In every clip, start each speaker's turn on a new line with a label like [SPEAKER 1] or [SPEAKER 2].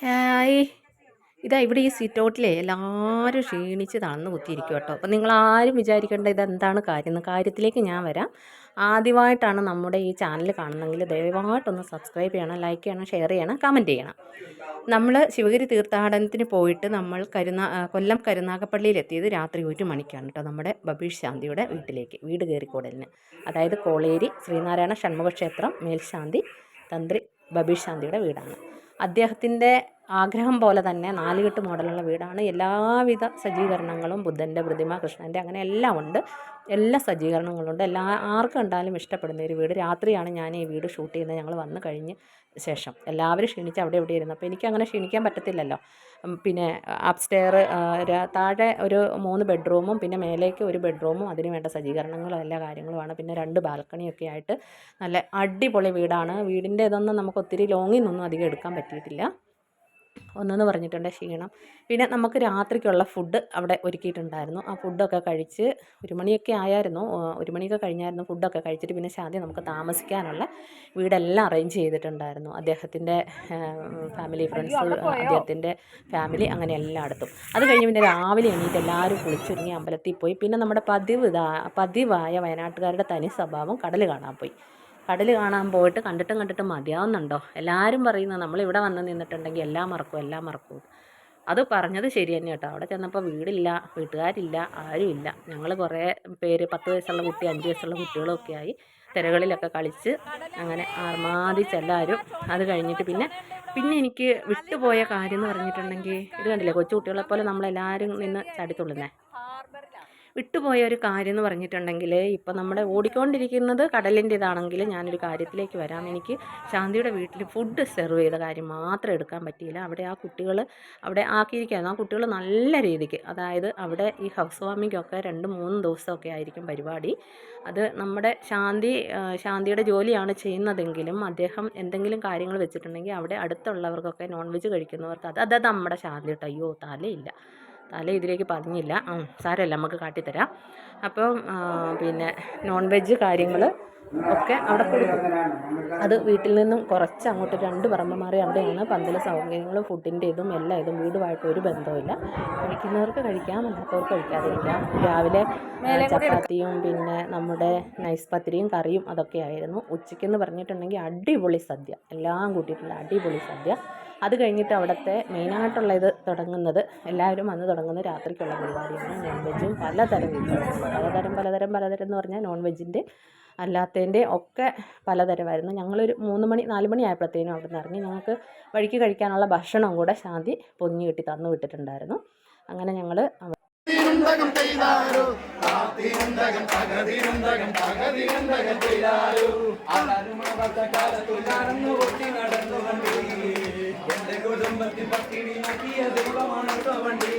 [SPEAKER 1] Hi ഇതാ ഇവിടെ ഈ സിറ്റൗട്ടിലെ എല്ലാവരും ക്ഷീണിച്ച് തളർന്ന് കുത്തിയിരിക്കും കേട്ടോ അപ്പം നിങ്ങൾ ആരും വിചാരിക്കേണ്ട ഇതെന്താണ് കാര്യം. കാര്യത്തിലേക്ക് ഞാൻ വരാം. ആദ്യമായിട്ടാണ് നമ്മുടെ ഈ ചാനൽ കാണുന്നതെങ്കിൽ ദയവായിട്ടൊന്ന് സബ്സ്ക്രൈബ് ചെയ്യണം ലൈക്ക് ചെയ്യണം ഷെയർ ചെയ്യണം കമന്റ് ചെയ്യണം. നമ്മൾ ശിവഗിരി തീർത്ഥാടനത്തിന് പോയിട്ട് നമ്മൾ കരുനാ കൊല്ലം കരുനാഗപ്പള്ളിയിൽ എത്തിയത് രാത്രി ഒരു മണിക്കാണ് കേട്ടോ നമ്മുടെ ബബീഷ് ശാന്തിയുടെ വീട്ടിലേക്ക് വീട് കയറിക്കൂടലിന്. അതായത് കോളേരി ശ്രീനാരായണ ഷൺമുഖ ക്ഷേത്രം മേൽശാന്തി തന്ത്രി ബബീഷ് ശാന്തിയുടെ വീടാണ്. അദ്ദേഹത്തിന്റെ ആഗ്രഹം പോലെ തന്നെ നാലുകെട്ട് മോഡലുള്ള വീടാണ്. എല്ലാവിധ സജ്ജീകരണങ്ങളും ബുദ്ധന്റെ പ്രതിമ കൃഷ്ണന്റെ അങ്ങനെ എല്ലാം ഉണ്ട്. എല്ലാ സജ്ജീകരണങ്ങളുണ്ട് എല്ലാ ആർക്കും കണ്ടാലും ഇഷ്ടപ്പെടുന്ന ഒരു വീട്. രാത്രിയാണ് ഞാൻ ഈ വീട് ഷൂട്ട് ചെയ്യുന്നത്. ഞങ്ങൾ വന്നു കഴിഞ്ഞ് ശേഷം എല്ലാവരും ക്ഷീണിച്ച് അവിടെ ഇവിടെ ഇരുന്നു. അപ്പോൾ എനിക്ക് അങ്ങനെ ക്ഷീണിക്കാൻ പറ്റത്തില്ലല്ലോ. പിന്നെ അപ്സ്റ്റെയർ താഴെ ഒരു മൂന്ന് ബെഡ്റൂമും പിന്നെ മേലേക്ക് ഒരു ബെഡ്റൂമും അതിന് വേണ്ട സജ്ജീകരണങ്ങളും എല്ലാ കാര്യങ്ങളുമാണ്. പിന്നെ രണ്ട് ബാൽക്കണിയൊക്കെ ആയിട്ട് നല്ല അടിപൊളി വീടാണ്. വീടിന്റെ ഇതൊന്നും നമുക്ക് ഒത്തിരി ലോങ്ങിൽ നിന്നൊന്നും അധികം എടുക്കാൻ പറ്റിയിട്ടില്ല. ഒന്നെന്ന് പറഞ്ഞിട്ടുണ്ട് ക്ഷീണം. പിന്നെ നമുക്ക് രാത്രിക്കുള്ള ഫുഡ് അവിടെ ഒരുക്കിയിട്ടുണ്ടായിരുന്നു. ആ ഫുഡൊക്കെ കഴിച്ച് ഒരു മണിയൊക്കെ ആയായിരുന്നു. ഒരു മണിയൊക്കെ കഴിഞ്ഞായിരുന്നു ഫുഡൊക്കെ കഴിച്ചിട്ട് പിന്നെ ശാന്തി നമുക്ക് താമസിക്കാനുള്ള വീടെല്ലാം അറേഞ്ച് ചെയ്തിട്ടുണ്ടായിരുന്നു. അദ്ദേഹത്തിന്റെ ഫാമിലി ഫ്രണ്ട്സ് അദ്ദേഹത്തിന്റെ ഫാമിലി അങ്ങനെ എല്ലായിടത്തും. അത് കഴിഞ്ഞ് പിന്നെ രാവിലെ എണീറ്റ് എല്ലാവരും കുളിച്ചൊരുങ്ങി അമ്പലത്തിൽ പോയി. പിന്നെ നമ്മുടെ പതിവ് പതിവായ വയനാട്ടുകാരുടെ തനി സ്വഭാവം കടൽ കാണാൻ പോയി. കടൽ കാണാൻ പോയിട്ട് കണ്ടിട്ടും കണ്ടിട്ടും മതിയാവുന്നുണ്ടോ? എല്ലാവരും പറയുന്നത് നമ്മൾ ഇവിടെ വന്ന് നിന്നിട്ടുണ്ടെങ്കിൽ എല്ലാം മറക്കും എല്ലാം മറക്കും. അത് പറഞ്ഞത് ശരി തന്നെ കേട്ടോ. അവിടെ ചെന്നപ്പോൾ വീടില്ല വീട്ടുകാരില്ല ആരുമില്ല. ഞങ്ങൾ കുറേ പേര് പത്ത് വയസ്സുള്ള കുട്ടി അഞ്ച് വയസ്സുള്ള കുട്ടികളൊക്കെ ആയി തിരകളിലൊക്കെ കളിച്ച് അങ്ങനെ ആർമാദിച്ചെല്ലാവരും അത് കഴിഞ്ഞിട്ട് പിന്നെ പിന്നെ എനിക്ക് വിട്ടുപോയ കാര്യം എന്ന് പറഞ്ഞിട്ടുണ്ടെങ്കിൽ ഇത് കണ്ടില്ലേ കൊച്ചു കുട്ടികളെ പോലെ നമ്മളെല്ലാവരും നിന്ന് ചാടിത്തുള്ളുന്നേ. വിട്ടുപോയ ഒരു കാര്യം എന്ന് പറഞ്ഞിട്ടുണ്ടെങ്കിൽ ഇപ്പം നമ്മുടെ ഓടിക്കൊണ്ടിരിക്കുന്നത് കടലിന്റെ ഇതാണെങ്കിൽ ഞാനൊരു കാര്യത്തിലേക്ക് വരാം. എനിക്ക് ശാന്തിയുടെ വീട്ടിൽ ഫുഡ് സെർവ് ചെയ്ത കാര്യം മാത്രം എടുക്കാൻ പറ്റിയില്ല. അവിടെ ആ കുട്ടികൾ അവിടെ ആക്കിയിരിക്കുകയായിരുന്നു ആ കുട്ടികൾ നല്ല രീതിക്ക് അതായത് അവിടെ ഈ ഹൗസ് വാമിങ്ങൊക്കെ രണ്ട് മൂന്ന് ദിവസമൊക്കെ ആയിരിക്കും പരിപാടി. അത് നമ്മുടെ ശാന്തി ശാന്തിയുടെ ജോലിയാണ് ചെയ്യുന്നതെങ്കിലും അദ്ദേഹം എന്തെങ്കിലും കാര്യങ്ങൾ വെച്ചിട്ടുണ്ടെങ്കിൽ അവിടെ അടുത്തുള്ളവർക്കൊക്കെ നോൺ വെജ് കഴിക്കുന്നവർക്ക് അത് അത് നമ്മുടെ ശാന്തി കേട്ടോ. അയ്യോ തലയില്ല. തല ഇതിലേക്ക് പതിഞ്ഞില്ല. ആ സാരമല്ല നമുക്ക് കാട്ടിത്തരാം. അപ്പം പിന്നെ നോൺ വെജ് കാര്യങ്ങൾ ഒക്കെ അവിടെ കൊടുക്കും. അത് വീട്ടിൽ നിന്നും കുറച്ച് അങ്ങോട്ട് രണ്ട് പറമ്പ് മാറി അവിടെയാണ്. പന്തല സൗകര്യങ്ങളും ഫുഡിന്റെ ഇതും എല്ലാ ഇതും വീടുമായിട്ട് ഒരു ബന്ധവുമില്ല. കഴിക്കുന്നവർക്ക് കഴിക്കാം അല്ലാത്തവർക്ക് കഴിക്കാതിരിക്കാം. രാവിലെ ചപ്പാത്തിയും പിന്നെ നമ്മുടെ നൈസ് പത്തിരിയും കറിയും അതൊക്കെ ആയിരുന്നു. ഉച്ചയ്ക്കെന്ന് പറഞ്ഞിട്ടുണ്ടെങ്കിൽ അടിപൊളി സദ്യ. എല്ലാം കൂട്ടിയിട്ടുള്ള അടിപൊളി സദ്യ. അത് കഴിഞ്ഞിട്ട് അവിടുത്തെ മെയിനായിട്ടുള്ള ഇത് തുടങ്ങുന്നത് എല്ലാവരും വന്ന് തുടങ്ങുന്ന രാത്രിക്കുള്ള പരിപാടിയാണ് നോൺ വെജും പലതരം വിഭവങ്ങളും. പലതരം പലതരം പലതരം എന്ന് പറഞ്ഞാൽ നോൺ വെജിന്റെ അല്ലാത്തതിന്റെ ഒക്കെ പലതരമായിരുന്നു. ഞങ്ങളൊരു മൂന്ന് മണി നാല് മണി ആയപ്പോഴത്തേനും അവിടെ നിന്ന് ഇറങ്ങി. ഞങ്ങൾക്ക് വഴിക്ക് കഴിക്കാനുള്ള ഭക്ഷണം കൂടെ ശാന്തി പൊതിഞ്ഞ് കിട്ടി തന്നു വിട്ടിട്ടുണ്ടായിരുന്നു. അങ്ങനെ ഞങ്ങൾ
[SPEAKER 2] എന്റെ കുടുംബത്തിൽ പട്ടിണി നോക്കിയ ദൈവമാണ് വണ്ടി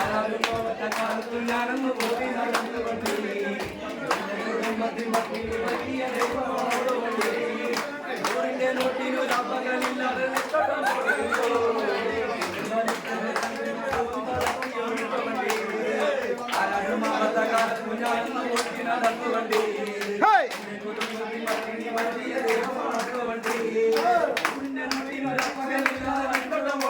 [SPEAKER 2] ആരാരും പോകത്ത കാലത്തു ഞാനൊന്ന് പോയി നടന്നു വണ്ടി. കുടുംബത്തിൽ പട്ടിണി നോക്കിയ ദൈവമാണ് വണ്ടി. നൂറിന്റെ നോട്ടിനൊരു അപകടമില്ലാതെ ആരാരും ആവാത്ത കാലത്തു ഞാനൊന്ന് പോയി നടന്നു വണ്ടി. കുടുംബത്തിൽ പട്ടിണി നോക്കിയ ദൈവമാണ് വണ്ടി.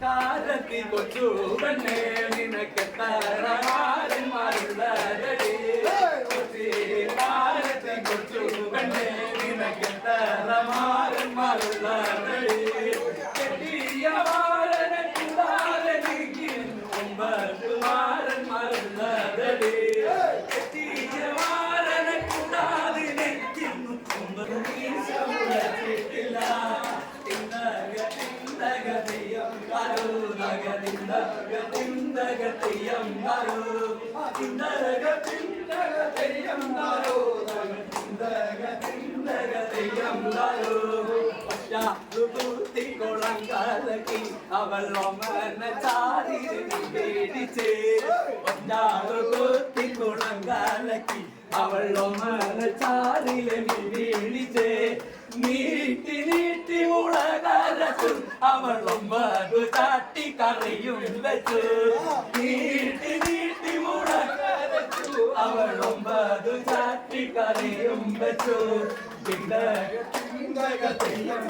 [SPEAKER 2] കാലത്തി കൊച്ചു പെണ്ണേ നിനക്ക് തരമാരന്മാരുള്ളതടി കൊച്ചി കാലത്തി കൊച്ചു പെണ്ണേ നിനക്ക് തരമാരന്മാരുള്ളതടി കെട്ടിയ കലക്കി അവൾ ഒമന ചാരിൽ പേടിച്ച് കുത്തി കുളം കലക്കി അവൾ ഒമന ചാരിൽ വീഴിച്ച് നീട്ടി നീട്ടി മുളകരച്ചു അവളും ഒമ്പതു ചാട്ടി കറിയും വെച്ചു. നീട്ടി നീട്ടി മുളകരച്ചു അവളും ഒമ്പതു ചാട്ടി കറിയും വെച്ചു. തിണ്ടക തിണ്ടക തെയ്യം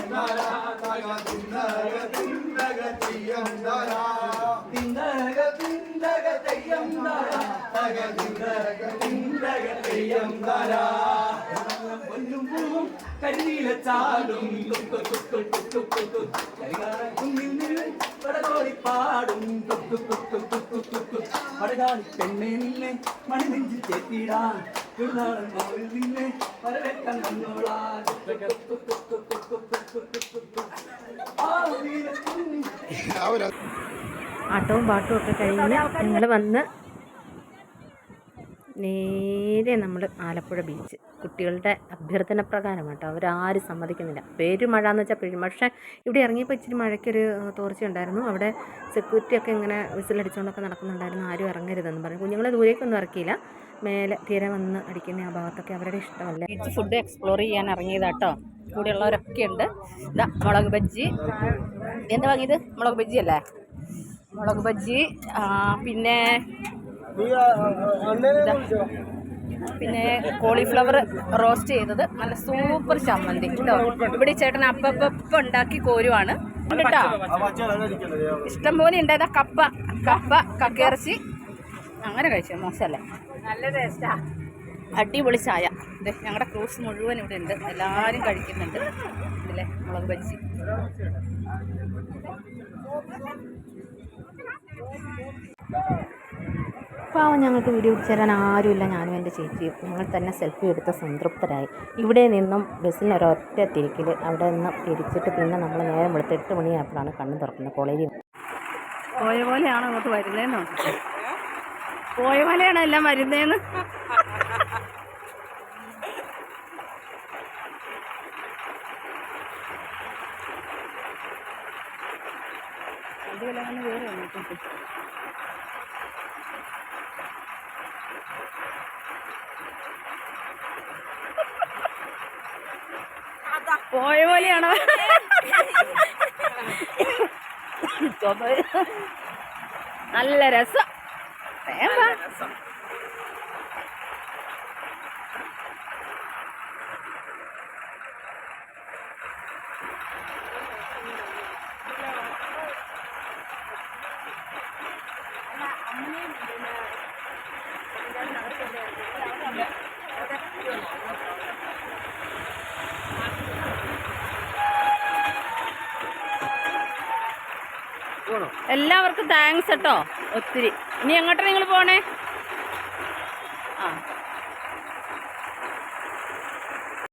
[SPEAKER 2] കരിനീല ചാടും കുന്നിൽ നിന്ന് പടകോടി പാടും പടകാളി പെണ്ണെ നിന്നെ ചേത്തിടാൻ തിരുനാളൻ മാവിൽ വരവേക്കാൻ
[SPEAKER 1] ആട്ടവും പാട്ടും ഒക്കെ കഴിഞ്ഞ് ഞങ്ങൾ വന്ന് നേരെ നമ്മൾ ആലപ്പുഴ ബീച്ച് കുട്ടികളുടെ അഭ്യർത്ഥന പ്രകാരം കേട്ടോ. അവരാരും സമ്മതിക്കുന്നില്ല. പേര് മഴ എന്ന് വെച്ചാൽ പെരും പക്ഷേ ഇവിടെ ഇറങ്ങിയപ്പോൾ ഇച്ചിരി മഴയ്ക്കൊരു തോർച്ച ഉണ്ടായിരുന്നു. അവിടെ സെക്യൂരിറ്റി ഒക്കെ ഇങ്ങനെ വിസിലടിച്ചുകൊണ്ടൊക്കെ നടക്കുന്നുണ്ടായിരുന്നു. ആരും ഇറങ്ങരുതെന്ന് പറഞ്ഞു. കുഞ്ഞുങ്ങളെ ദൂരേക്കൊന്നും ഇറക്കിയില്ല. മേലെ തീരെ വന്ന് അടിക്കുന്ന ആ ഭാഗത്തൊക്കെ അവരുടെ ഇഷ്ടമല്ല? ബീച്ച് ഫുഡ് എക്സ്പ്ലോർ ചെയ്യാൻ ഇറങ്ങിയതാട്ടോ കൂടെയുള്ളവരൊക്കെ ഉണ്ട്. ഇതാ മുളക് ബജ്ജി. എന്താ വാങ്ങിയത്? മുളക് ബജ്ജി അല്ലേ? മുളക് ബജ്ജി പിന്നെ. പിന്നെ കോളിഫ്ലവർ റോസ്റ്റ് ചെയ്തത്. നല്ല സൂപ്പർ ചമ്മന്തി കേട്ടോ. ഇവിടെ ചേട്ടൻ അപ്പപ്പ ഉണ്ടാക്കി കോരുവാണ്. കേട്ടോ. ഇഷ്ടം പോലെ ഉണ്ട് ഇതാ കപ്പ. കപ്പ കക്കയിറച്ചി അങ്ങനെ കഴിച്ചു. മോശമല്ലേ? നല്ല ടേസ്റ്റാ. അടിപൊളി ചായ. ഇതെ ഞങ്ങളുടെ ക്രൂസ് മുഴുവൻ ഇവിടെ ഉണ്ട്. എല്ലാവരും കഴിക്കുന്നുണ്ട്. ഇതിലെ മുളക് ബജ്ജി. പാവം ഞങ്ങൾക്ക് വീഡിയോ പിടിച്ചു തരാൻ ആരുമില്ല. ഞാനും എന്റെ ചേച്ചിയും. ഞങ്ങൾ തന്നെ സെൽഫി എടുത്ത് സംതൃപ്തരായി. ഇവിടെ നിന്നും ബസ്സിന് ഒരൊറ്റ തിരിക്കൽ അവിടെ നിന്ന് തിരിച്ചിട്ട് പിന്നെ നമ്മൾ നേരം വെളുത്ത് എട്ട് മണിയായപ്പോഴാണ് കണ്ണ് തുറക്കുന്നത്. കോളേജിൽ പോയ പോലെയാണ് അങ്ങോട്ട് വരുന്നതെന്നോ? പോയ പോലെയാണ് എല്ലാം വരുന്നതെന്ന്? പോയ പോലെയാണോ നല്ല രസം Thank വാ. എല്ലാവർക്കും താങ്ക്സ് കേട്ടോ ഒത്തിരി. ഇനി എങ്ങോട്ടാണ് നിങ്ങൾ പോണേ?